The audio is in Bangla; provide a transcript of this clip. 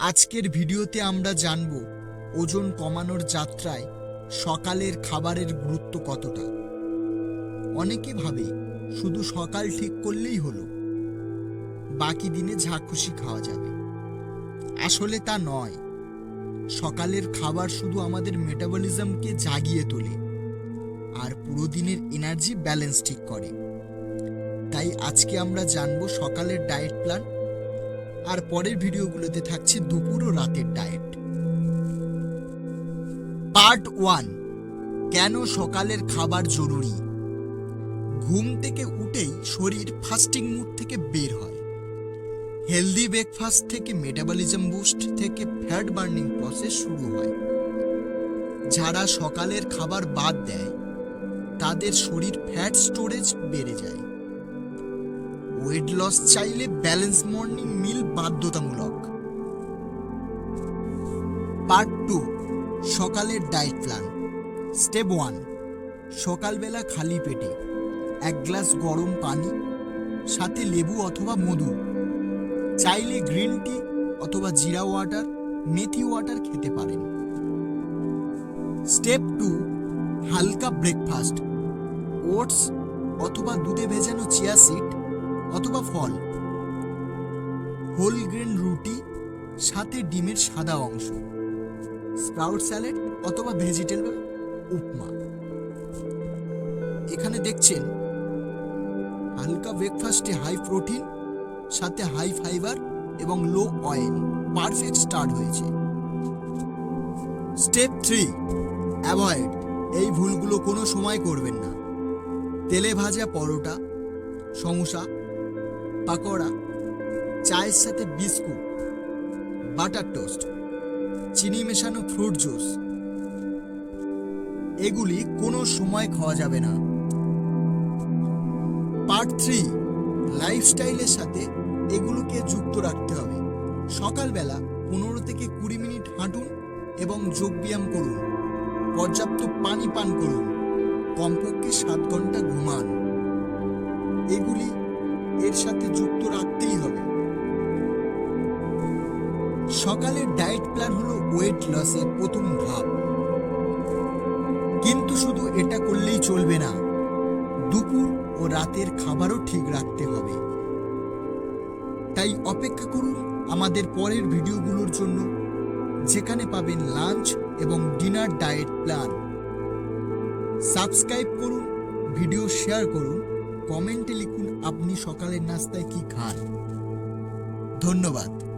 আজকের ভিডিওতে আমরা জানব ওজন কমানোর যাত্রায় সকালের খাবারের গুরুত্ব কতটা। অনেকে ভাবে শুধু সকাল ঠিক করলেই হলো, বাকি দিনে যা খুশি খাওয়া যাবে। আসলে তা নয়। সকালের খাবার শুধু আমাদের মেটাবলিজমকে জাগিয়ে তোলে, আর পুরো দিনের এনার্জি ব্যালেন্স ঠিক করে। তাই আজকে আমরা জানব সকালের ডায়েট প্ল্যান আর পরের ভিডিওগুলোতে থাকছে দুপুর ও রাতের ডায়েট। পার্ট ওয়ান, কেন সকালের খাবার জরুরি? ঘুম থেকে উঠেই শরীর ফাস্টিং মুড থেকে বের হয়। হেলদি ব্রেকফাস্ট থেকে মেটাবলিজম বুস্ট থেকে ফ্যাট বার্নিং প্রসেস শুরু হয়। যারা সকালের খাবার বাদ দেয়, তাদের শরীর ফ্যাট স্টোরেজ বেড়ে যায়। ওয়েট লস চাইলে ব্যালেন্স মর্নিং মিল বাধ্যতামূলক। পার্ট টু সকালের ডায়েট প্ল্যান স্টেপ ওয়ান সকালবেলা খালি পেটে এক গ্লাস গরম পানি, সাথে লেবু অথবা মধু। চাইলে গ্রিন টি অথবা জিরা ওয়াটার মেথি ওয়াটার খেতে পারেন। স্টেপ টু হালকা ব্রেকফাস্ট ওটস অথবা দুধে ভেজানো চিয়া সিড অথবা ফল। হোল গ্রেন রুটি, সাথে ডিমের সাদা অংশ। স্প্রাউট স্যালাড অথবা ভেজিটেবল উপমা। এখানে দেখছেন, হালকা ব্রেকফাস্টে হাই প্রোটিন, সাথে হাই ফাইবার এবং লো অয়েল। পারফেক্ট স্টার্ট হয়েছে। Step three, avoid. এই ভুলগুলো কোনো সময় করবেন না। তেলে ভাজা পরোটা, সমোসা পাকোড়া, চায়ের সাথে বিস্কুট, বাটার টোস্ট, চিনি মেশানো ফ্রুট জুস। এগুলি কোনো সময় খাওয়া যাবে না। পার্ট থ্রি, লাইফস্টাইলের সাথে এগুলোকে যুক্ত রাখতে হবে। সকালবেলা পনেরো থেকে কুড়ি মিনিট হাঁটুন এবং যোগব্যায়াম করুন। পর্যাপ্ত পানি পান করুন। কমপক্ষে সাত ঘণ্টা ঘুমান। এগুলি এর সাথে যুক্ত রাখতেই হবে। সকালের ডায়েট প্ল্যান হলো ওয়েট লসের প্রথম ধাপ। কিন্তু শুধু এটা করলেই চলবে না, দুপুর ও রাতের খাবারও ঠিক রাখতে হবে। তাই অপেক্ষা করুন আমাদের পরের ভিডিওগুলোর জন্য, যেখানে পাবেন লাঞ্চ এবং ডিনার ডায়েট প্ল্যান সাবস্ক্রাইব করুন ভিডিও শেয়ার করুন কমেন্টে লিখুন আপনি সকালের নাস্তায় কি খান? ধন্যবাদ।